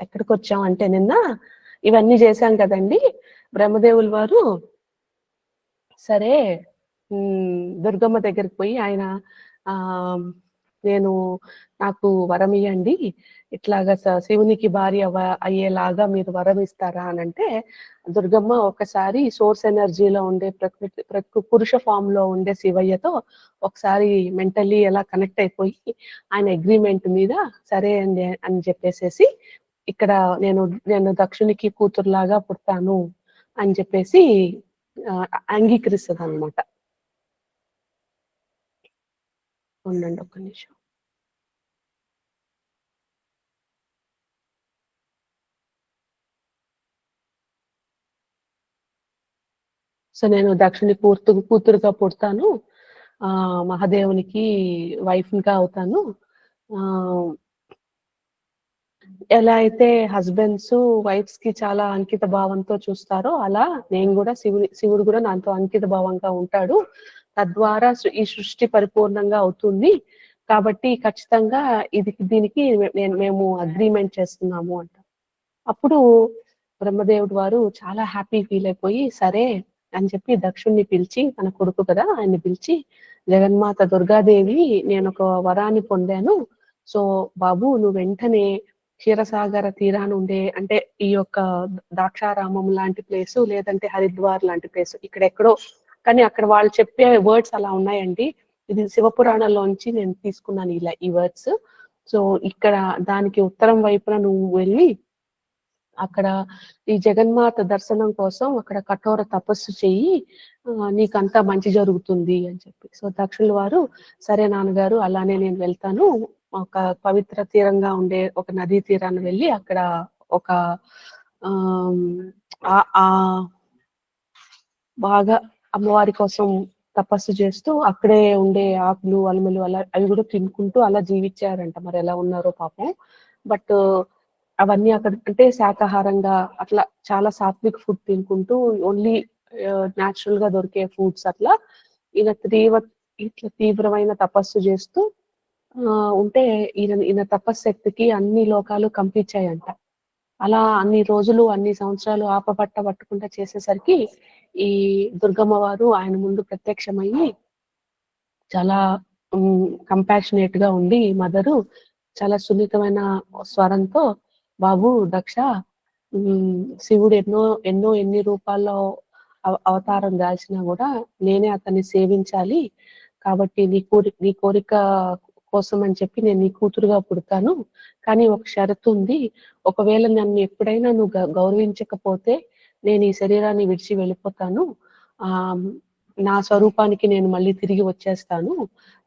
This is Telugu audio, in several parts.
ఎక్కడికి వచ్చాం అంటే నిన్న ఇవన్నీ చేశాం కదండి. బ్రహ్మదేవులు వారు సరే దుర్గమ్మ దగ్గరికి పోయి ఆయన ఆ నేను నాకు వరం ఇవ్వండి ఇట్లాగా శివునికి భార్య అవ్వ- అయ్యేలాగా మీరు వరం ఇస్తారా అని అంటే దుర్గమ్మ ఒకసారి సోర్స్ ఎనర్జీలో ఉండే ప్రకృతి ప్రకృ పురుష ఫామ్లో ఉండే శివయ్యతో ఒకసారి మెంటల్లీ ఎలా కనెక్ట్ అయిపోయి ఆయన అగ్రిమెంట్ మీద సరే అండి అని చెప్పేసేసి ఇక్కడ నేను నేను దక్షునికి కూతురులాగా పుడతాను అని చెప్పేసి అంగీకరిస్తుంది అనమాట ఉండండి ఒక్క నిమిషం. సో నేను దక్షిణి కూర్తు కూతురుగా పుడతాను. ఆ మహాదేవునికి వైఫ్గా అవుతాను. ఆ ఎలా అయితే హస్బెండ్స్ వైఫ్స్కి చాలా అంకిత భావంతో చూస్తారో అలా నేను కూడా శివుని శివుడు కూడా నాతో అంకిత భావంగా ఉంటాడు. తద్వారా ఈ సృష్టి పరిపూర్ణంగా అవుతుంది. కాబట్టి ఖచ్చితంగా ఇది దీనికి నేను మేము అగ్రిమెంట్ చేస్తున్నాము అంట. అప్పుడు బ్రహ్మదేవుడు వారు చాలా హ్యాపీ ఫీల్ అయిపోయి సరే అని చెప్పి దక్షుణ్ణి పిలిచి తన కొడుకు కదా ఆయన్ని పిలిచి జగన్మాత దుర్గాదేవి నేను ఒక వరాన్ని పొందాను. సో బాబు నువ్వు వెంటనే క్షీరసాగర తీరాన ఉండే అంటే ఈ యొక్క ద్రాక్షారామం లాంటి ప్లేస్ లేదంటే హరిద్వార్ లాంటి ప్లేస్ ఇక్కడ ఎక్కడో కానీ అక్కడ వాళ్ళు చెప్పే వర్డ్స్ అలా ఉన్నాయండి. ఇది శివపురాణంలోంచి నేను తీసుకున్నాను ఇలా ఈ వర్డ్స్ సో ఇక్కడ దానికి ఉత్తరం వైపున నువ్వు వెళ్ళి అక్కడ ఈ జగన్మాత దర్శనం కోసం అక్కడ కఠోర తపస్సు చెయ్యి. నీకంతా మంచి జరుగుతుంది అని చెప్పి. సో దక్షుల వారు సరే నాన్నగారు అలానే నేను వెళ్తాను. ఒక పవిత్ర తీరంగా ఉండే ఒక నదీ తీరాన్ని వెళ్ళి అక్కడ ఒక ఆ- ఆ బాగా అమ్మవారి కోసం తపస్సు చేస్తూ అక్కడే ఉండే ఆకులు అలమలు అలా అవి కూడా తినుకుంటూ అలా జీవించారంట. మరి ఎలా ఉన్నారో పాపం. బట్ అవన్నీ అక్కడ అంటే శాకాహారంగా అట్లా చాలా సాత్విక్ ఫుడ్ తినుకుంటూ ఓన్లీ న్యాచురల్గా దొరికే ఫుడ్స్ అట్లా ఈయన తీవ్ర ఇట్లా తీవ్రమైన తపస్సు చేస్తూ ఉంటే ఈయన ఈయన తపశ్శక్తికి అన్ని లోకాలు కంపించాయంట. అలా అన్ని రోజులు అన్ని సంవత్సరాలు ఆపబట్ట పట్టుకుంటా చేసేసరికి ఈ దుర్గమ్మ వారు ఆయన ముందు ప్రత్యక్షమయ్యి చాలా కంపాషనేట్గా ఉండి మదరు చాలా సున్నితమైన స్వరంతో బాబు దక్ష శివుడు ఎన్నో ఎన్నో ఎన్ని రూపాల్లో అవ- అవతారం దాల్చినా కూడా నేనే అతన్ని సేవించాలి. కాబట్టి నీ కోరిక నీ కోరిక కోసం అని చెప్పి నేను నీ కూతురుగా పుడతాను. కానీ ఒక షరతు ఉంది. ఒకవేళ నన్ను ఎప్పుడైనా నువ్వు గౌరవించకపోతే నేను ఈ శరీరాన్ని విడిచి వెళ్ళిపోతాను. ఆ నా స్వరూపానికి నేను మళ్ళీ తిరిగి వచ్చేస్తాను.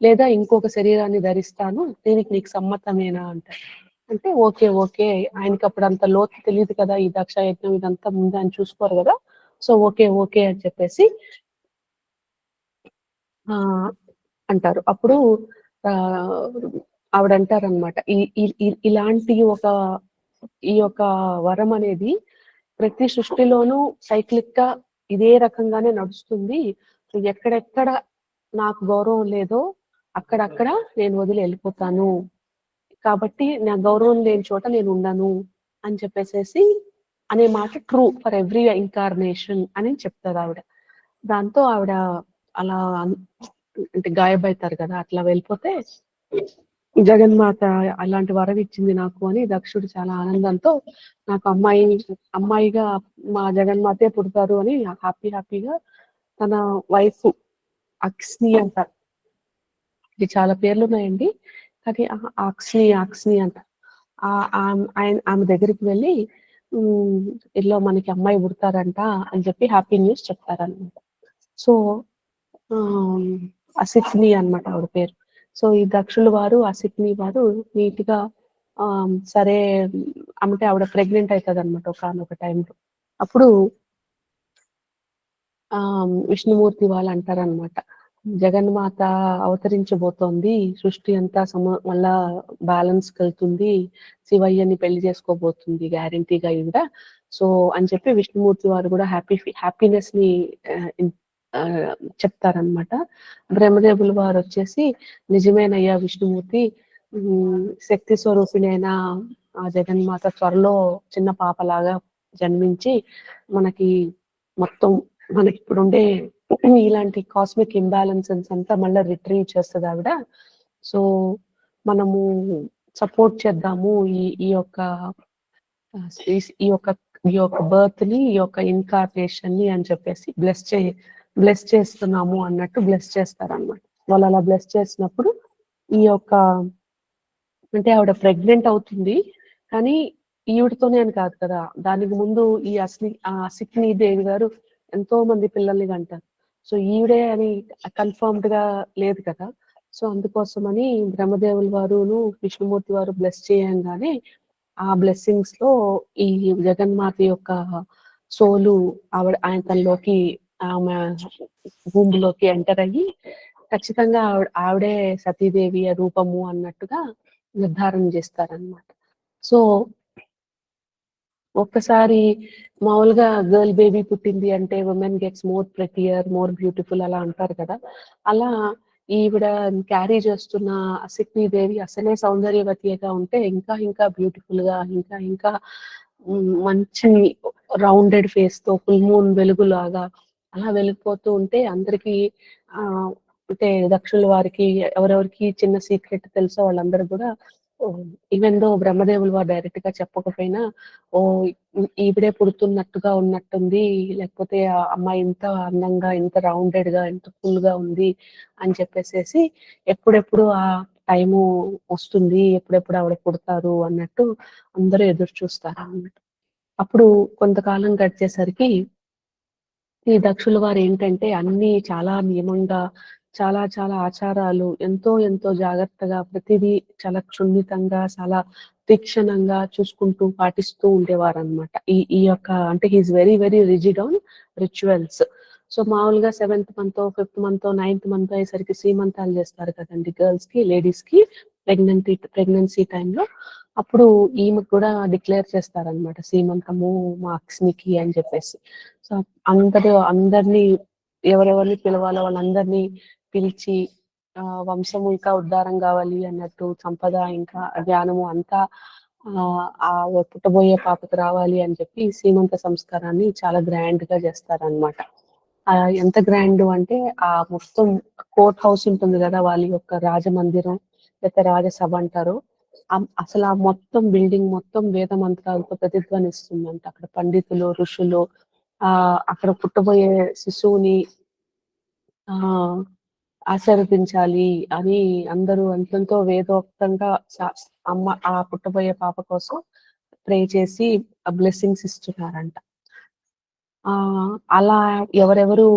లేదా ఇంకొక శరీరాన్ని ధరిస్తాను. దీనికి నీకు సమ్మతమేనా అంట. అంటే ఓకే ఓకే. ఆయనకి అప్పుడు అంత లోతు తెలియదు కదా. ఈ దక్ష యజ్ఞం ఇదంతా ముందు అని చూసుకోరు కదా. సో ఓకే ఓకే అని చెప్పేసి ఆ అంటారు. అప్పుడు ఆవిడ అంటారనమాట ఈ ఇలాంటి ఒక ఈ యొక్క వరం అనేది ప్రతి సృష్టిలోనూ సైక్లిక్గా ఇదే రకంగానే నడుస్తుంది. ఎక్కడెక్కడ నాకు గౌరవం లేదో అక్కడక్కడ నేను వదిలి వెళ్ళిపోతాను. కాబట్టి నా గౌరవం లేని చోట నేను ఉండను అని చెప్పేసేసి అనే మాట ట్రూ ఫర్ ఎవ్రీ ఇన్కార్నేషన్ అని చెప్తారు ఆవిడ. దాంతో ఆవిడ అలా అంటే గాయబైతారు కదా అట్లా వెళ్ళిపోతే జగన్మాత అలాంటి వరం ఇచ్చింది నాకు అని దక్షుడు చాలా ఆనందంతో నాకు అమ్మాయి అమ్మాయిగా మా జగన్మాతే పుడతారు అని హ్యాపీ హ్యాపీగా తన వైఫ్ అక్స్ని అంటారు. ఇది చాలా పేర్లు ఉన్నాయండి కానీ అక్స్ని అక్స్ని అంట ఆమె- ఆయన ఆమె దగ్గరికి వెళ్ళి ఇల్లో మనకి అమ్మాయి పుడతారంట అని చెప్పి హ్యాపీ న్యూస్ చెప్తారన్నమాట. సో అసిక్ని అన్నమాట ఆవిడ పేరు. సో ఈ దక్షులు వారు అసిక్ని వారు నీట్గా సరే అంటే ఆవిడ ప్రెగ్నెంట్ అవుతుంది అనమాట ఒక ఒక టైంలో. అప్పుడు ఆ విష్ణుమూర్తి వాళ్ళు అంటారనమాట జగన్మాత అవతరించబోతోంది సృష్టి అంతా సమ మళ్ళా బ్యాలెన్స్ వెళ్తుంది శివయ్యని పెళ్ళి చేసుకోబోతుంది గ్యారంటీగా ఈవిడ. సో అని చెప్పి విష్ణుమూర్తి వారు కూడా హ్యాపీ హ్యాపీనెస్ని చెప్తారనమాట బ్రహ్మదేవులు వారు వచ్చేసి నిజమేనయ్యా విష్ణుమూర్తి శక్తి స్వరూపిణి అయిన ఆ జగన్మాత త్వరలో చిన్న పాపలాగా జన్మించి మనకి మొత్తం మనకి ఇప్పుడు ఉండే ఇలాంటి కాస్మిక్ ఇంబ్యాలెన్సెస్ అంతా మళ్ళీ రిట్రీవ్ చేస్తుంది ఆవిడ సో మనము సపోర్ట్ చేద్దాము ఈ ఈ యొక్క ఈ- యొక్క ఈ యొక్క బర్త్ని ఈ యొక్క ఇన్కార్నేషన్ని అని చెప్పేసి బ్లెస్ చే బ్లెస్ చేస్తున్నాము అన్నట్టు బ్లెస్ చేస్తారనమాట వాళ్ళు అలా బ్లెస్ చేసినప్పుడు ఈ యొక్క అంటే ఆవిడ ప్రెగ్నెంట్ అవుతుంది కానీ ఈవిడతోనే అని కాదు కదా. దానికి ముందు ఈ అస్ని ఆ అసిక్ని దేవి గారు ఎంతో మంది పిల్లల్ని కంటారు. సో ఈవిడే అని కన్ఫర్మ్డ్గా లేదు కదా. సో అందుకోసమని బ్రహ్మదేవుల వారును విష్ణుమూర్తి వారు బ్లెస్ చేయంగానే ఆ బ్లెస్సింగ్స్లో ఈ జగన్మాత యొక్క సోలు ఆవిడ ఆయన తనలోకి ఆమె భూమిలోకి ఎంటర్ అయ్యి ఖచ్చితంగా ఆవిడ ఆవిడే సతీదేవి రూపము అన్నట్టుగా నిర్ధారణ చేస్తారనమాట సో ఒక్కసారి మామూలుగా గర్ల్ బేబీ పుట్టింది అంటే women gets more prettier more beautiful అలా అంటారు కదా. అలా ఈవిడ క్యారీ చేస్తున్న అసిక్ని దేవి అసలే సౌందర్యవతిగా ఉంటే ఇంకా ఇంకా బ్యూటిఫుల్గా ఇంకా ఇంకా మంచి రౌండెడ్ ఫేస్తో ఫుల్ మూన్ వెలుగులాగా అలా వెళ్ళిపోతూ ఉంటే అందరికి ఆ అంటే దక్షుల వారికి ఎవరెవరికి చిన్న సీక్రెట్ తెలుసో వాళ్ళందరూ కూడా ఈవెన్ దో బ్రహ్మదేవులు వారు డైరెక్ట్గా చెప్పకపోయినా ఓ ఈవిడే పుడుతున్నట్టుగా ఉన్నట్టుంది లేకపోతే ఆ అమ్మాయి ఇంత అందంగా ఇంత రౌండెడ్గా ఇంత ఫుల్గా ఉంది అని చెప్పేసేసి ఎప్పుడెప్పుడు ఆ టైము వస్తుంది ఎప్పుడెప్పుడు ఆవిడ పుడతారు అన్నట్టు అందరూ ఎదురు చూస్తారు అన్నట్టు అప్పుడు కొంతకాలం గడిచేసరికి ఈ దక్షుల వారు ఏంటంటే అన్ని చాలా నియమంగా చాలా చాలా ఆచారాలు ఎంతో ఎంతో జాగ్రత్తగా ప్రతిదీ చాలా క్షుణ్ణితంగా చాలా తీక్షణంగా చూసుకుంటూ పాటిస్తూ ఉండేవారు అనమాట ఈ ఈ యొక్క అంటే he's very very rigid on rituals so మామూలుగా seventh month fifth month ninth month అయ్యేసరికి సీమంతాలు చేస్తారు కదండి గర్ల్స్కి లేడీస్కి ప్రెగ్నెంటీ ప్రెగ్నెన్సీ టైంలో అప్పుడు ఈమె కూడా డిక్లేర్ చేస్తారనమాట సీమంతము మా అక్స్నికి అని చెప్పేసి. అందరూ అందరినీ ఎవరెవరిని పిలవాలో వాళ్ళందరినీ పిలిచి ఆ వంశము ఇంకా ఉద్ధారం కావాలి అన్నట్టు సంపద ఇంకా జ్ఞానము అంతా ఆ పుట్టబోయే పాపకు రావాలి అని చెప్పి సీమంత సంస్కారాన్ని చాలా గ్రాండ్గా చేస్తారనమాట ఆ ఎంత గ్రాండ్ అంటే ఆ మొత్తం కోర్ట్ హౌస్ ఉంటుంది కదా వాళ్ళ యొక్క రాజమందిరం లేకపోతే రాజసభ అంటారు. అసలు ఆ మొత్తం బిల్డింగ్ మొత్తం వేద మంత్రాలతో ప్రతిధ్వనిస్తుందంట. అక్కడ పండితులు ఋషులు ఆ అక్కడ పుట్టబోయే శిశువుని ఆ ఆశీర్వదించాలి అని అందరూ అంతంతో వేదోక్తంగా అమ్మ ఆ పుట్టబోయే పాప కోసం ప్రే చేసి బ్లెస్సింగ్స్ ఇస్తున్నారంట. ఆ అలా ఎవరెవరు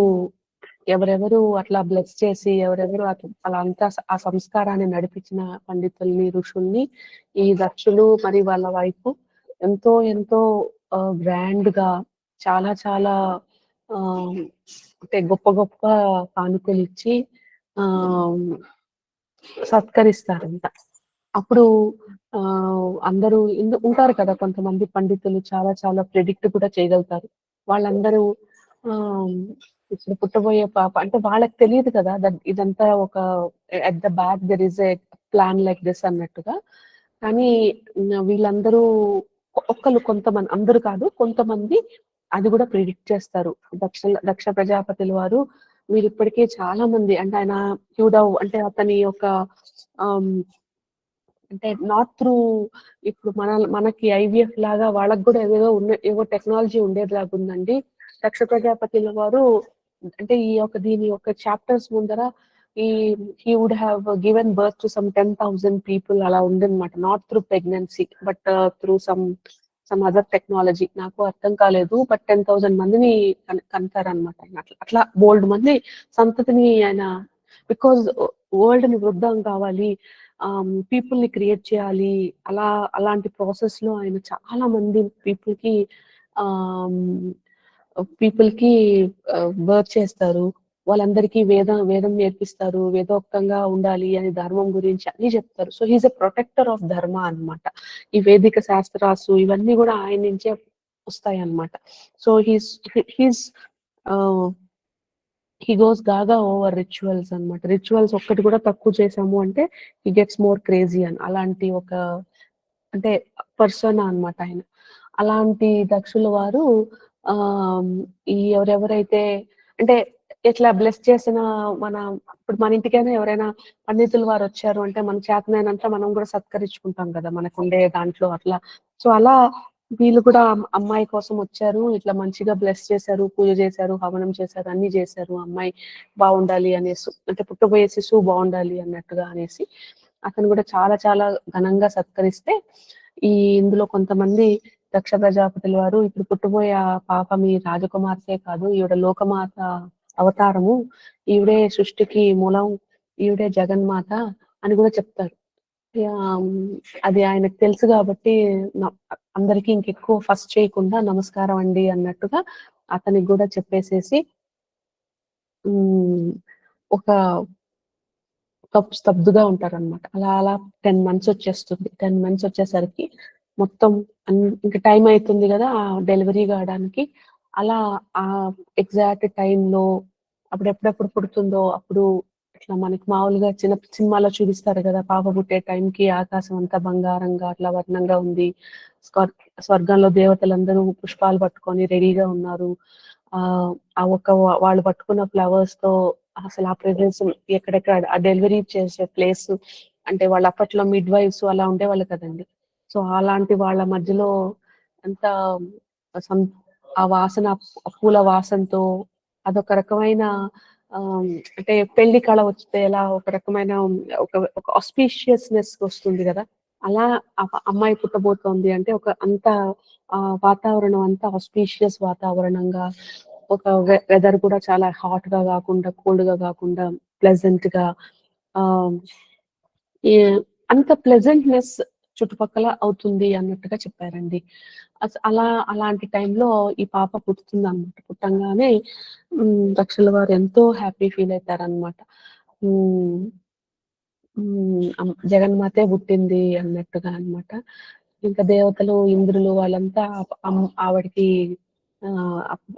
ఎవరెవరు అట్లా బ్లెస్ చేసి ఎవరెవరు అలా అంతా ఆ సంస్కారాన్ని నడిపించిన పండితుల్ని ఋషుల్ని ఈ దక్షులు మరి వాళ్ళ వైపు ఎంతో ఎంతో గ్రాండ్గా చాలా చాలా ఆ అంటే గొప్ప గొప్ప కానుకలు ఇచ్చి ఆ సత్కరిస్తారంట. అప్పుడు ఆ అందరూ ఇందు- ఉంటారు కదా కొంతమంది పండితులు చాలా చాలా ప్రెడిక్ట్ కూడా చేయగలుగుతారు. వాళ్ళందరూ ఆ ఇప్పుడు పుట్టబోయే పాప అంటే వాళ్ళకి తెలియదు కదా ఇదంతా ఒక at the back there is a plan like this అన్నట్టుగా. కానీ వీళ్ళందరూ ఒక్కరు కొంతమంది అందరూ కాదు కొంతమంది అది కూడా ప్రిడిక్ట్ చేస్తారు. దక్ష దక్ష ప్రజాపతుల వారు మీరు ఇప్పటికే చాలా మంది అంటే ఆయన హ్యూడవ్ అంటే అతని యొక్క అంటే నాట్ త్రూ ఇప్పుడు మన మనకి ఐవిఎఫ్ లాగా వాళ్ళకి కూడా ఏదో ఉన్న ఏవో టెక్నాలజీ ఉండేదిలాగా ఉందండి. దక్ష ప్రజాపతిల వారు అంటే ఈ యొక్క దీని యొక్క చాప్టర్స్ ముందర ఈ he would have given birth to some ten thousand people అలా ఉందన్నమాట. Not through pregnancy but through some some other technology నాకు అర్థం కాలేదు బట్ టెన్ థౌసండ్ మందిని కంటారనమాట ఆయన అట్లా. అట్లా బోల్డ్ మంది సంతతిని ఆయన బికాజ్ వరల్డ్ని వృద్ధం కావాలి um, పీపుల్ని క్రియేట్ చేయాలి అలా అలాంటి ప్రాసెస్లో ఆయన చాలా మంది పీపుల్కి um, పీపుల్కి uh, వర్క్ చేస్తారు. వాళ్ళందరికీ వేద వేదం నేర్పిస్తారు వేదోక్తంగా ఉండాలి అని ధర్మం గురించి అన్ని చెప్తారు. So he's a protector of dharma అన్నమాట. ఈ వేదిక శాస్త్రాసు ఇవన్నీ కూడా ఆయన నుంచే వస్తాయి అన్నమాట so he's he's he goes gaga over rituals అన్నమాట. రిచువల్స్ ఒక్కటి కూడా తక్కువ చేసాము అంటే హీ గెట్స్ మోర్ క్రేజీ అని. అలాంటి ఒక అంటే పర్సన్ అన్నమాట ఆయన. అలాంటి దక్షుల వారు ఆ ఈ ఎవరెవరైతే అంటే ఇట్లా బ్లెస్ చేసిన మన ఇప్పుడు మన ఇంటికైనా ఎవరైనా పండితులు వారు వచ్చారు అంటే మన చేతనైనంత మనం కూడా సత్కరించుకుంటాం కదా మనకు ఉండే దాంట్లో అట్లా. సో, అలా వీళ్ళు కూడా అమ్మాయి కోసం వచ్చారు. ఇట్లా మంచిగా బ్లెస్ చేశారు, పూజ చేశారు, హవనం చేశారు, అన్ని చేశారు. అమ్మాయి బాగుండాలి అనేసి అంటే పుట్టబోయే శిశువు బాగుండాలి అన్నట్టుగా అనేసి అతను కూడా చాలా చాలా ఘనంగా సత్కరిస్తే ఈ ఇందులో కొంతమంది దక్ష ప్రజాపతుల వారు ఇప్పుడు పుట్టబోయే పాప మీ రాజకుమార్తె కాదు. ఈవిడ లోకమాత అవతారము. ఈవిడే సృష్టికి మూలం. ఈవిడే జగన్మాత అని కూడా చెప్తారు. అది ఆయనకు తెలుసు కాబట్టి అందరికీ అందరికి ఇంకెక్కువ ఫస్ట్ చేయకుండా నమస్కారం అండి అన్నట్టుగా అతనికి కూడా చెప్పేసేసి ఒక స్తబ్దుగా స్తబ్దుగా ఉంటారనమాట. అలా అలా 10 మంత్స్ వచ్చేస్తుంది. 10 మంత్స్ వచ్చేసరికి మొత్తం ఇంకా టైం అవుతుంది కదా డెలివరీ కావడానికి. అలా ఆ ఎగ్జాక్ట్ టైంలో అప్పుడు ఎప్పుడెప్పుడు పుడుతుందో అప్పుడు ఇట్లా మనకి మామూలుగా చిన్న సినిమాలో చూపిస్తారు కదా పాప పుట్టే టైంకి ఆకాశం అంతా బంగారంగా అట్లా వర్ణంగా ఉంది. స్వర్ స్వర్గంలో దేవతలందరూ పుష్పాలు పట్టుకొని రెడీగా ఉన్నారు. ఆ ఒక్క వాళ్ళు పట్టుకున్న ఫ్లవర్స్తో అసలు ఆ ప్రెసెన్స్ ఎక్కడెక్కడ ఆ డెలివరీ చేసే ప్లేస్ అంటే వాళ్ళు అప్పట్లో మిడ్ వైఫ్స్ అలా ఉండేవాళ్ళు కదండీ. సో, అలాంటి వాళ్ళ మధ్యలో అంత సం ఆ వాసన పూల వాసనతో అదొక రకమైన అంటే పెళ్ళి కళ వస్తే ఎలా ఒక రకమైన ఒక ఒక ఆస్పీషియస్‌నెస్ వస్తుంది కదా. అలా అమ్మాయి పుట్టబోతోంది అంటే ఒక అంత వాతావరణం అంతా ఆస్పీషియస్ వాతావరణంగా ఒక వె వెదర్ కూడా చాలా హార్ట్గా కాకుండా కోల్డ్గా కాకుండా ప్లెజెంట్‌గా గా ఆ అంత ప్లెజెంట్‌నెస్ చుట్టుపక్కల అవుతుంది అన్నట్టుగా చెప్పారండి. అలా అలాంటి టైంలో ఈ పాప పుడుతుందనమాట. పుట్టంగానే రక్షల వారు ఎంతో హ్యాపీ ఫీల్ అవుతారనమాట జగన్మాతే పుట్టింది అన్నట్టుగా అన్నమాట. ఇంకా దేవతలు, ఇంద్రులు వాళ్ళంతా ఆవిడకి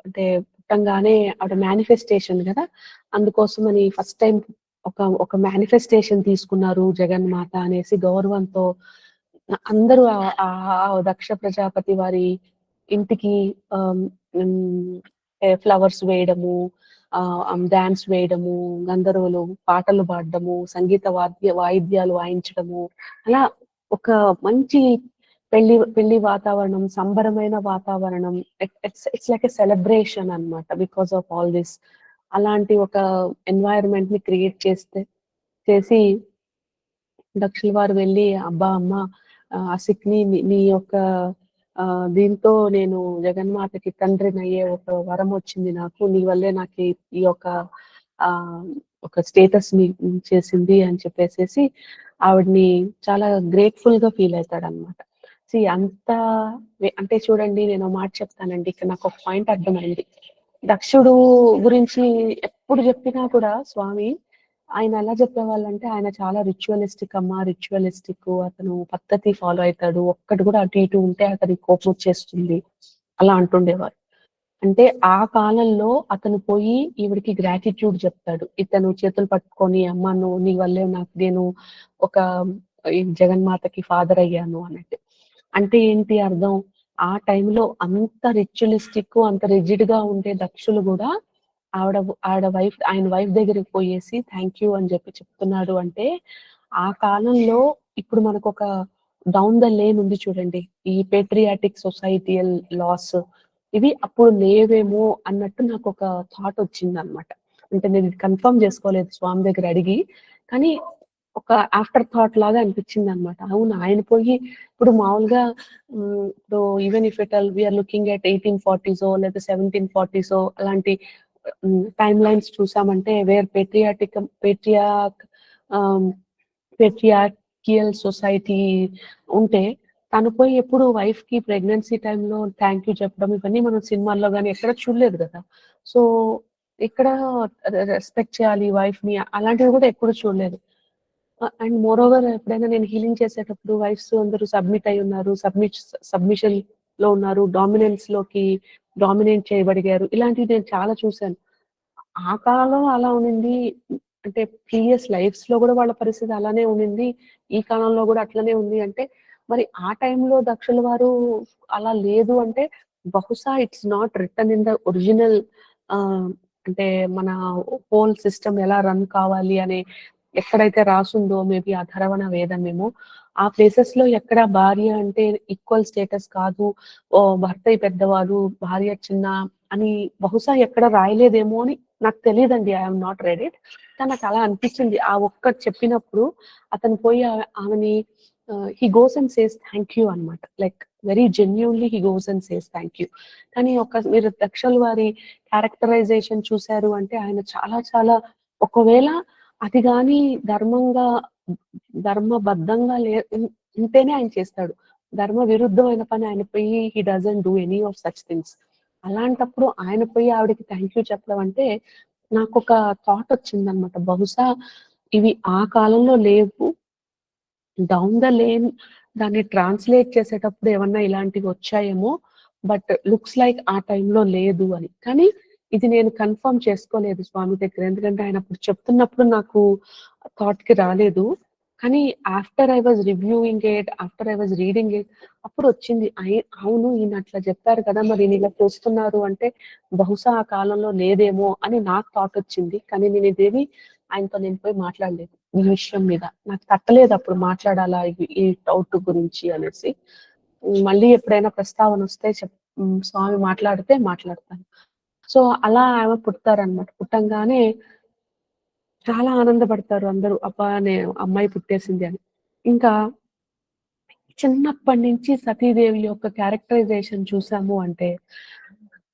అంటే పుట్టంగానే ఆవిడ మేనిఫెస్టేషన్ కదా అందుకోసమని ఫస్ట్ టైం ఒక ఒక మేనిఫెస్టేషన్ తీసుకున్నారు జగన్మాత అనేసి గౌరవంతో అందరూ ఆ దక్ష ప్రజాపతి వారి ఇంటికి ఫ్లవర్స్ వేయడము, డాన్స్ వేయడము, గంధర్వులు పాటలు పాడడము, సంగీత వాద్య వాయిద్యాలు వాయించడము, అలా ఒక మంచి పెళ్ళి పెళ్ళి వాతావరణం, సంబరమైన వాతావరణం it's it's like a celebration అన్నమాట. బికాస్ ఆఫ్ ఆల్ దిస్ అలాంటి ఒక ఎన్వైర్న్‌మెంట్‌ని క్రియేట్ చేస్తే చేసి దక్షిణ వారు వెళ్ళి "అబ్బా! అమ్మ ఆ సిక్ని నీ యొక్క దీంతో నేను జగన్మాతకి తండ్రినయ్యే ఒక వరం వచ్చింది నాకు. నీ వల్లే నాకు ఈ యొక్క ఆ ఒక స్టేటస్‌ని చేసింది" అని చెప్పేసేసి ఆవిడని చాలా గ్రేట్‌ఫుల్‌గా ఫీల్ అయితాడన్నమాట. సీ అంత అంటే చూడండి నేను మాట చెప్తానండి. ఇక్కడ నాకు ఒక పాయింట్ అర్థమైంది. దక్షుడు గురించి ఎప్పుడు చెప్పినా కూడా స్వామి ఆయన ఎలా చెప్పేవాళ్ళంటే ఆయన చాలా రిచువలిస్టిక్ అమ్మ రిచువలిస్టిక్ అతను పద్ధతి ఫాలో అవుతాడు ఒక్కటి కూడా అటు ఇటు ఉంటే అతనికి కోపం వచ్చేస్తుంది అలా అంటుండేవారు. అంటే ఆ కాలంలో అతను పోయి ఈవిడికి గ్రాటిట్యూడ్ చెప్తాడు. ఇతను చేతులు పట్టుకొని అమ్మ నువ్వు నీ వల్లే నాకు నేను ఒక జగన్మాతకి ఫాదర్ అయ్యాను అన్నట్టు. అంటే ఏంటి అర్థం? ఆ టైంలో అంత రిచువలిస్టిక్ అంత రిజిడ్‌గా ఉండే దక్షులు కూడా ఆవిడ ఆవిడ వైఫ్ ఆయన వైఫ్ దగ్గరికి పోయేసి థ్యాంక్ యూ అని చెప్పి చెప్తున్నాడు అంటే, ఆ కాలంలో ఇప్పుడు మనకు ఒక డౌన్ ద లేన్ ఉంది చూడండి. ఈ పేట్రియాటిక్ సొసైటియల్ లాస్ ఇవి అప్పుడు లేవేమో అన్నట్టు నాకు ఒక థాట్ వచ్చింది అనమాట అంటే నేను కన్ఫర్మ్ చేసుకోలేదు స్వామి దగ్గర అడిగి. కానీ ఒక ఆఫ్టర్ థాట్ లాగా అనిపించింది అనమాట అవును ఆయన పోయి ఇప్పుడు మామూలుగా ఇప్పుడు even if it all we're looking at 1840సో లేదా 1740సో అలాంటి టైమ్ లైన్స్ చూసామంటే where patriotic patriarch patriarchal society ఉంటే తను పోయి ఎప్పుడు వైఫ్కి ప్రెగ్నెన్సీ టైంలో థ్యాంక్ యూ చెప్పడం ఇవన్నీ మనం సినిమాల్లో కానీ ఎక్కడ చూడలేదు కదా సో, ఇక్కడ రెస్పెక్ట్ చేయాలి వైఫ్ని అలాంటివి కూడా ఎప్పుడు చూడలేదు. అండ్ మోర్ ఓవర్ ఎప్పుడైనా నేను హీలింగ్ చేసేటప్పుడు వైఫ్స్ అందరూ సబ్మిట్ అయి ఉన్నారు. సబ్మిట్ లో ఉన్నారు. డామినెన్స్‌లోకి డామినేట్ చేయబడిగారు. ఇలాంటివి నేను చాలా చూసాను. ఆ కాలంలో అలా ఉండింది. అంటే ప్రీవియస్ లైఫ్స్‌లో కూడా వాళ్ళ పరిస్థితి అలానే ఉండింది. ఈ కాలంలో కూడా అట్లనే ఉంది అంటే మరి ఆ టైంలో దక్షుల వారు అలా లేదు అంటే బహుశా it's not return in the original అంటే మన హోల్ సిస్టమ్ ఎలా రన్ కావాలి అనే ఎక్కడైతే రాసుందో మేబీ అధర్వణ వేదమేమో ఆ ప్లేసెస్లో ఎక్కడ భార్య అంటే ఈక్వల్ స్టేటస్ కాదు ఓ భర్త పెద్దవారు భార్య చిన్న అని బహుశా ఎక్కడ రాయలేదేమో అని నాకు తెలియదండి ఐఎమ్ నాట్ రెడీ కానీ నాకు అలా అనిపించింది. ఆ ఒక్క చెప్పినప్పుడు అతను పోయి ఆమెని he goes and says thank you అనమాట like very genuinely he goes and says thank you కానీ ఒక మీరు దక్షల్ వారి క్యారెక్టరైజేషన్ చూశారు అంటే ఆయన చాలా చాలా ఒకవేళ అది కానీ ధర్మంగా ధర్మబద్ధంగా లే ఉంటేనే ఆయన చేస్తాడు. ధర్మ విరుద్ధమైన పని ఆయన పోయి he doesn't do any of such things అలాంటప్పుడు ఆయన పోయి ఆవిడకి థ్యాంక్ యూ చెప్పడం అంటే నాకు ఒక థాట్ వచ్చింది అనమాట బహుశా ఇవి ఆ కాలంలో లేవు. డౌన్ ద లేన్ దాన్ని ట్రాన్స్లేట్ చేసేటప్పుడు ఏమన్నా ఇలాంటివి వచ్చాయేమో బట్ లుక్స్ లైక్ ఆ టైంలో లేదు అని. కానీ ఇది నేను కన్ఫర్మ్ చేసుకోలేదు స్వామి దగ్గర. ఎందుకంటే ఆయన అప్పుడు చెప్తున్నప్పుడు నాకు థాట్కి రాలేదు. కానీ after I was reviewing it after I was reading it అప్పుడు వచ్చింది. అవును ఈయన అట్లా చెప్పారు కదా మరి ఈయన ఇలా చూస్తున్నారు అంటే బహుశా ఆ కాలంలో లేదేమో అని నాకు థాట్ వచ్చింది. కానీ నేను ఇదేమి ఆయనతో నేను పోయి మాట్లాడలేదు ఈ విషయం మీద. నాకు తట్టలేదు అప్పుడు మాట్లాడాలా ఈ డౌట్ గురించి అనేసి. మళ్ళీ ఎప్పుడైనా ప్రస్తావన వస్తే చెప్ స్వామి మాట్లాడితే మాట్లాడతాను. సో అలా ఆమె పుడతారనమాట పుట్టంగానే చాలా ఆనందపడతారు అందరూ. అబ్బా నే అమ్మాయి పుట్టేసింది అని. ఇంకా చిన్నప్పటి నుంచి సతీదేవి యొక్క క్యారెక్టరైజేషన్ చూసాము అంటే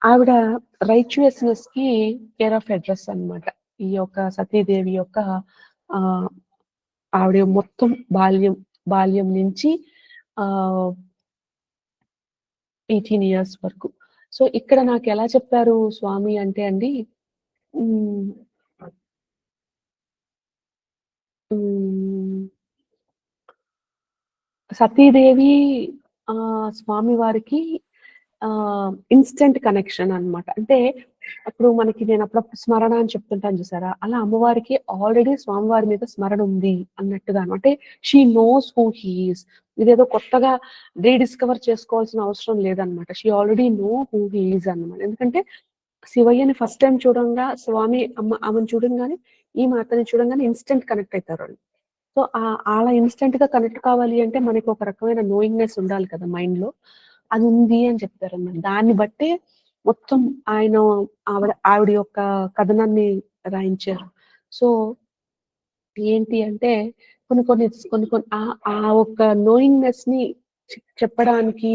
ఆవిడ రైచుయస్నెస్కి కేర్ ఆఫ్ అడ్రస్ అనమాట ఈ యొక్క సతీదేవి యొక్క ఆ ఆవిడ మొత్తం బాల్యం బాల్యం నుంచి ఆ ఎయిటీన్ ఇయర్స్ వరకు. సో ఇక్కడ నాకు ఎలా చెప్పారు స్వామి అంటే అండి సతీదేవి ఆ స్వామి వారికి ఆ ఇన్స్టెంట్ కనెక్షన్ అనమాట అంటే అప్పుడు మనకి నేను అప్పుడప్పుడు స్మరణ అని చెప్తుంటాను చూసారా? అలా అమ్మవారికి ఆల్రెడీ స్వామివారి మీద స్మరణ ఉంది అన్నట్టుగా అంటే షీ నోస్ హూ హీస్ ఇదేదో కొత్తగా రీడిస్కవర్ చేసుకోవాల్సిన అవసరం లేదనమాట she already know who he's అనమాట ఎందుకంటే శివయ్యని ఫస్ట్ టైం చూడంగా స్వామి అమ్మ ఆమెను చూడంగానే ఈ మాతని చూడంగానే ఇన్స్టెంట్ కనెక్ట్ అవుతారు వాళ్ళు. సో అలా ఇన్స్టెంట్గా కనెక్ట్ కావాలి అంటే మనకి ఒక రకమైన నోయింగ్నెస్ ఉండాలి కదా మైండ్లో. అది ఉంది అని చెప్తారు అన్నమాట దాన్ని బట్టే మొత్తం ఆయన ఆవిడ ఆవిడ యొక్క కథనాన్ని రాయించారు. సో ఏంటి అంటే కొన్ని కొన్ని కొన్ని కొన్ని ఆ ఒక్క నోయింగ్నెస్ని చెప్పడానికి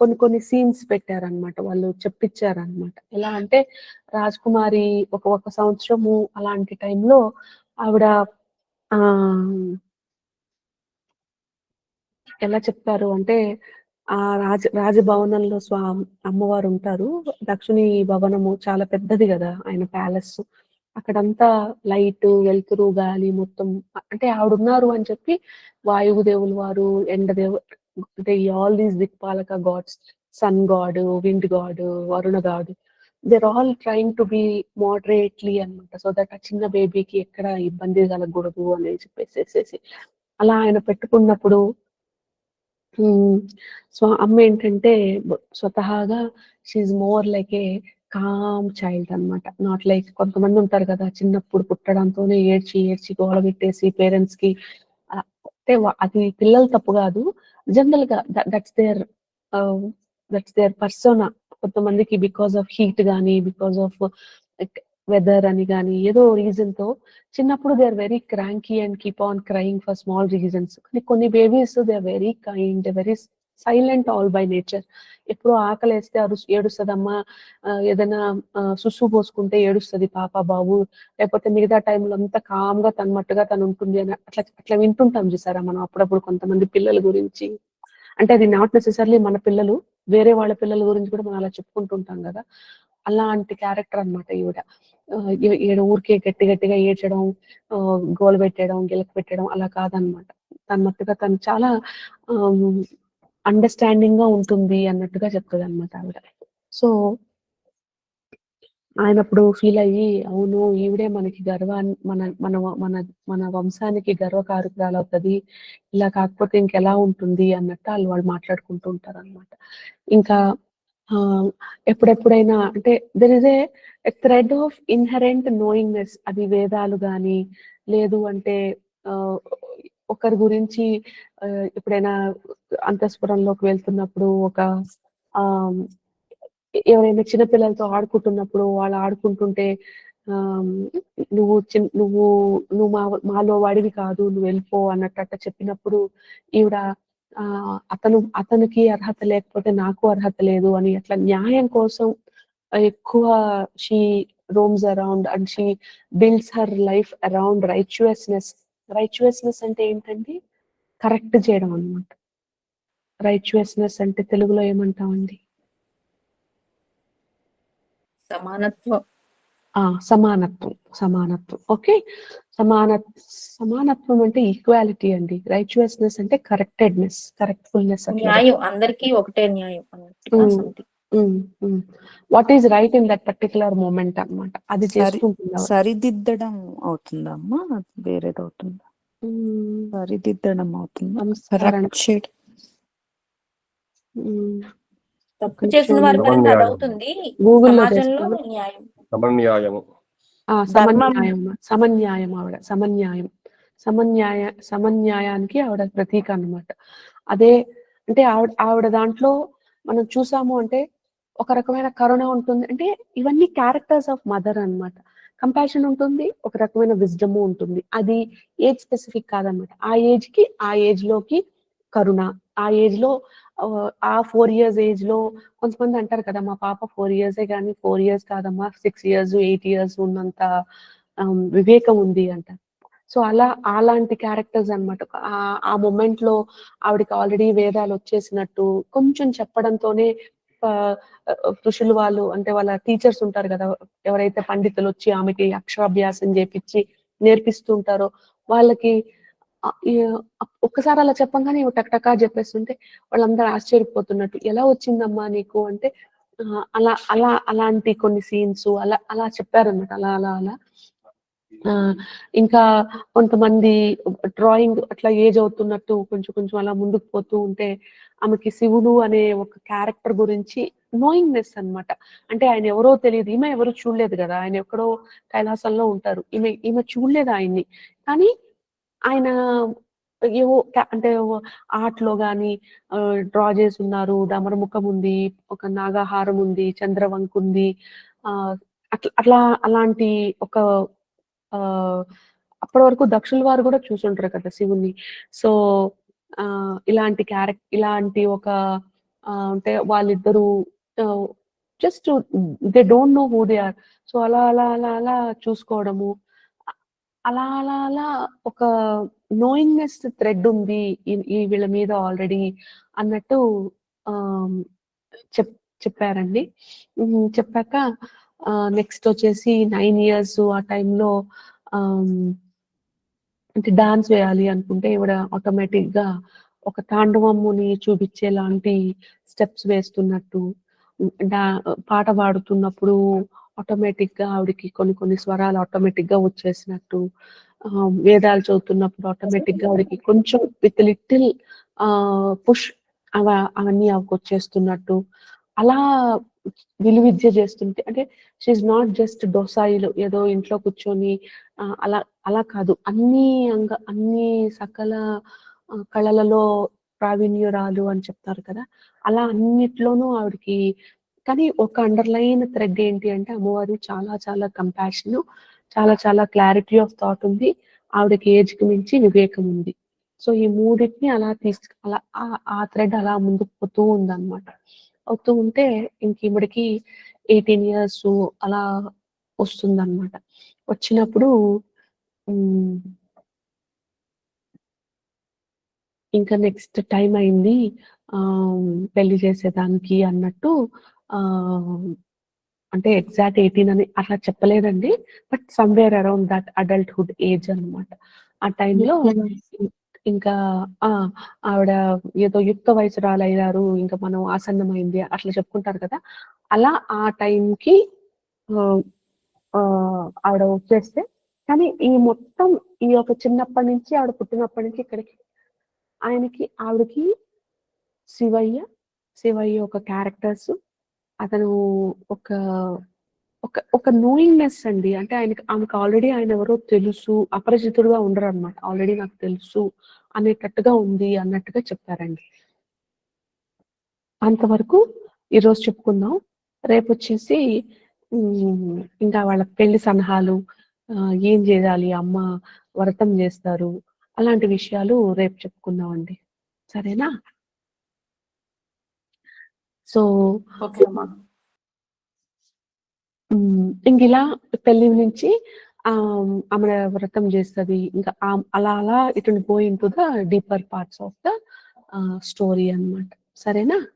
కొన్ని కొన్ని సీన్స్ పెట్టారనమాట వాళ్ళు చెప్పించారనమాట ఎలా అంటే రాజకుమారి ఒక ఒక సంవత్సరము అలాంటి టైంలో ఆవిడ ఆ ఎలా చెప్తారు అంటే ఆ రాజ రాజభవనంలో స్వా అమ్మవారు ఉంటారు దక్షిణి భవనము చాలా పెద్దది కదా ఆయన ప్యాలెస్. అక్కడంతా లైట్ వెలుతురు గాలి మొత్తం అంటే ఆవిడ ఉన్నారు అని చెప్పి వాయువు దేవులు వారు ఎండదేవు అంటే all these దిక్పాలక gods sun god wind god Varuna god there all trying to be moderately అనమాట సో దట్ ఆ చిన్న బేబీకి ఎక్కడ ఇబ్బంది కలగకూడదు అని చెప్పేసేసేసి. అలా ఆయన పెట్టుకున్నప్పుడు సో అమ్మ ఏంటంటే స్వతహాగా she more like a calm child అనమాట నాట్ లైక్ కొంతమంది ఉంటారు కదా చిన్నప్పుడు పుట్టడంతోనే ఏడ్చి ఏడ్చి గోల పెట్టేసి పేరెంట్స్కి అంటే అది పిల్లలు తప్పు కాదు. జనరల్గా that's their that's their persona కొంతమందికి బికాస్ ఆఫ్ హీట్ కానీ బికాస్ ఆఫ్ వెదర్ అని కానీ ఏదో రీజన్తో చిన్నప్పుడు they are very cranky and keep on crying for small reasons కానీ కొన్ని babies they are very kind very silent all by nature ఎప్పుడు ఆకలి వేస్తే అరు ఏడుస్తుందమ్మా ఏదైనా సుసు పోసుకుంటే ఏడుస్తుంది పాప బాబు. లేకపోతే మిగతా టైంలో అంతా కామ్గా తనమట్టుగా తను ఉంటుంది అని అట్లా అట్లా వింటుంటాం చూసారా మనం అప్పుడప్పుడు కొంతమంది పిల్లల గురించి? అంటే అది నాట్ నెసెసర్లీ మన పిల్లలు వేరే వాళ్ళ పిల్లల గురించి కూడా మనం అలా చెప్పుకుంటుంటాం కదా. అలాంటి క్యారెక్టర్ అనమాట ఈవిడ. ఈడ ఊరికే గట్టి గట్టిగా ఏడ్చడం గోలు పెట్టడం గిలక పెట్టడం అలా కాదనమాట తన మట్టుగా తను చాలా అండర్స్టాండింగ్గా ఉంటుంది అన్నట్టుగా చెప్తుంది అనమాట ఆవిడ. సో ఆయనప్పుడు ఫీల్ అయ్యి అవును ఈవిడే మనకి గర్వాన్ని మన మన మన మన వంశానికి గర్వకారకురాలు అవుతుంది ఇలా కాకపోతే ఇంకెలా ఉంటుంది అన్నట్టు వాళ్ళు వాళ్ళు మాట్లాడుకుంటూ ఉంటారు అనమాట ఇంకా ఎప్పుడెప్పుడైనా అంటే there is a thread of inherent knowingness అది వేదాలు కానీ లేదు అంటే ఆ, ఒకరి గురించి ఎప్పుడైనా అంతఃస్ఫురంలోకి వెళ్తున్నప్పుడు ఒక ఆ ఎవరైనా చిన్నపిల్లలతో ఆడుకుంటున్నప్పుడు వాళ్ళు ఆడుకుంటుంటే నువ్వు చిన్ నువ్వు నువ్వు మా మాలో వాడివి కాదు నువ్వు వెళ్ళిపో అన్నట్టు చెప్పినప్పుడు ఈవిడ అతను అతనికి అర్హత లేకపోతే నాకు అర్హత లేదు అని అట్లా న్యాయం కోసం ఎక్కువ she roams around and she builds her life around righteousness righteousness అంటే ఏంటండి కరెక్ట్ చేయడం అన్నమాట. రైచువస్నెస్ అంటే తెలుగులో ఏమంటామండి? సమానత్వం. సమానత్వం సమానత్వం. ఓకే? సమాన సమానత్వం అంటే ఈక్వాలిటీ అండి. రైచువస్నెస్ అంటే కరెక్టెడ్నెస్ కరెక్ట్ఫుల్నెస్ న్యాయం అందరికీ ఒకటే న్యాయం. What is right in that particular moment అన్నమాట. అది సరిదిద్దడం అవుతుందమ్మా అది వేరేది అవుతుందా? సరిదిద్దడం అవుతుందా? తప్పు చేసిన వారి. అవుతుంది గూగుల్లో న్యాయం. సమన్యాయము. సమన్యాయం ఆవిడ. సమన్యాయం. సమన్యాయ సమన్యాయానికి ఆవిడ ప్రతీక అన్నమాట. అదే అంటే ఆవిడ ఆవిడ దాంట్లో మనం చూసాము అంటే ఒక రకమైన కరుణ ఉంటుంది. అంటే ఇవన్నీ క్యారెక్టర్స్ ఆఫ్ మదర్ అన్నమాట. కంపాషన్ ఉంటుంది ఒక రకమైన విజ్డమ్ ఉంటుంది. అది ఏజ్ స్పెసిఫిక్ కాదనమాట ఆ ఏజ్కి ఆ ఏజ్లోకి కరుణ ఆ ఏజ్లో ఆ, ఫోర్ ఇయర్స్ ఏజ్లో కొంతమంది అంటారు కదా మా పాప ఫోర్ ఇయర్సే కానీ ఫోర్ ఇయర్స్ కాదమ్మా సిక్స్ ఇయర్స్ ఎయిట్ ఇయర్స్ ఉన్నంత వివేకం ఉంది అంట. సో అలా అలాంటి క్యారెక్టర్స్ అన్నమాట. ఆ మూమెంట్లో ఆవిడకి ఆల్రెడీ వేదాలు వచ్చేసినట్టు కొంచెం చెప్పడంతోనే ఋషులు వాళ్ళు అంటే వాళ్ళ టీచర్స్ ఉంటారు కదా ఎవరైతే పండితులు వచ్చి ఆమెకి అక్షరాభ్యాసం చేపించి నేర్పిస్తుంటారో వాళ్ళకి ఒక్కసారి అలా చెప్పంగానే టక్టకా చెప్పేస్తుంటే వాళ్ళందరూ ఆశ్చర్యపోతున్నట్టు ఎలా వచ్చిందమ్మా నీకు? అంటే అలా అలా అలాంటి కొన్ని సీన్స్ అలా అలా చెప్పారన్నమాట అలా అలా అలా. ఆ, ఇంకా కొంతమంది డ్రాయింగ్ అట్లా ఏజ్ అవుతున్నట్టు కొంచెం కొంచెం అలా ముందుకు పోతూ ఉంటే ఆమెకి శివుడు అనే ఒక క్యారెక్టర్ గురించి నోయింగ్నెస్ అన్నమాట. అంటే ఆయన ఎవరో తెలియదు ఈమె ఎవరు చూడలేదు కదా ఆయన ఎక్కడో కైలాసంలో ఉంటారు ఈమె ఈమె చూడలేదు ఆయన్ని. కానీ ఆయన ఏవో అంటే అంటే ఆర్ట్లో కానీ డ్రా చేసి ఉన్నారు డమర ముఖం ఉంది ఒక నాగాహారం ఉంది చంద్రవంకు ఉంది. ఆ, అట్లా అట్లా అలాంటి ఒక ఆ అప్పటి వరకు దక్షుల వారు కూడా చూసుంటారు కదా శివుని సో ఆ ఇలాంటి క్యారెక్టర్ ఇలాంటి ఒక అంటే వాళ్ళిద్దరూ just they don't know who they are. So అలా అలా అలా అలా చూసుకోవడము అలా అలా అలా ఒక నోయింగ్నెస్ థ్రెడ్ ఉంది ఈ- వీళ్ళ మీద ఆల్రెడీ అన్నట్టు చెప్ చెప్పారండి. చెప్పాక నెక్స్ట్ వచ్చేసి నైన్ ఇయర్స్ ఆ టైంలో అంటే డాన్స్ వేయాలి అనుకుంటే ఇవిడ ఆటోమేటిక్గా ఒక తాండవముని చూపించేలాంటి స్టెప్స్ వేస్తున్నట్టు డా పాట పాడుతున్నప్పుడు ఆటోమేటిక్గా ఆవిడకి కొన్ని కొన్ని స్వరాలు ఆటోమేటిక్గా వచ్చేసినట్టు ఆ, వేదాలు చదువుతున్నప్పుడు ఆటోమేటిక్గా ఆవిడకి కొంచెం విత్ లిటిల్ పుష్ అవ అవన్నీ ఆవిడకి వచ్చేస్తున్నట్టు. అలా విలువిద్య చేస్తుంటే అంటే షీఈ్ నాట్ జస్ట్ డోసాయిలు ఏదో ఇంట్లో కూర్చొని అలా అలా కాదు. అన్ని అంగ అన్ని సకల కళలలో ప్రావీణ్యురాలు అని చెప్తారు కదా. అలా అన్నిట్లోనూ ఆవిడకి కానీ ఒక అండర్లైన్ థ్రెడ్ ఏంటి అంటే అమ్మవారు చాలా చాలా కంపాషన్ చాలా చాలా క్లారిటీ ఆఫ్ థాట్ ఉంది. ఆవిడకి ఏజ్కి మించి వివేకం ఉంది. సో ఈ మూడింటిని అలా తీసు అలా ఆ- థ్రెడ్ అలా ముందుకు పోతూ ఉందన్నమాట. అవుతూ ఉంటే ఇంక ఈవిడకి ఎయిటీన్ ఇయర్స్ అలా వస్తుందన్నమాట. వచ్చినప్పుడు ఇంకా నెక్స్ట్ టైం అయింది పెళ్ళి చేసేదానికి అన్నట్టు అంటే ఎగ్జాక్ట్ ఎయిటీన్ అని అట్లా చెప్పలేదండి but somewhere around that adulthood age అన్నమాట. ఆ టైంలో ఇంకా ఆ ఆవిడ ఏదో యుక్త వయసురాలయ్యారు ఇంకా మనం ఆసన్నమైంది అట్లా చెప్పుకుంటారు కదా. అలా ఆ టైంకి ఆవిడ వచ్చేస్తే కానీ ఈ మొత్తం ఈ యొక్క చిన్నప్పటి నుంచి ఆవిడ పుట్టినప్పటి నుంచి ఇక్కడికి ఆయనకి ఆవిడకి శివయ్య, శివయ్య ఒక క్యారెక్టర్స్ అతను ఒక ఒక ఒక నోయింగ్‌నెస్ అండి. అంటే ఆయనకి ఆమెకు ఆల్రెడీ ఆయన ఎవరో తెలుసు. అపరిచితుడుగా ఉండరు అనమాట ఆల్రెడీ నాకు తెలుసు అనేటట్టుగా ఉంది అన్నట్టుగా చెప్పారండి. అంతవరకు ఈరోజు చెప్పుకుందాం. రేపు వచ్చేసి ఇంకా వాళ్ళ పెళ్ళి సన్నాహాలు ఏం చేయాలి అమ్మ వ్రతం చేస్తారు. అలాంటి విషయాలు రేపు చెప్పుకుందాం అండి సరేనా? సో. హ్మ్. ఇంకిలా పెళ్ళి నుంచి ఆమె వ్రతం చేస్తది. ఇంకా అలా అలా it will go the deeper parts of the story అన్నమాట. సరేనా?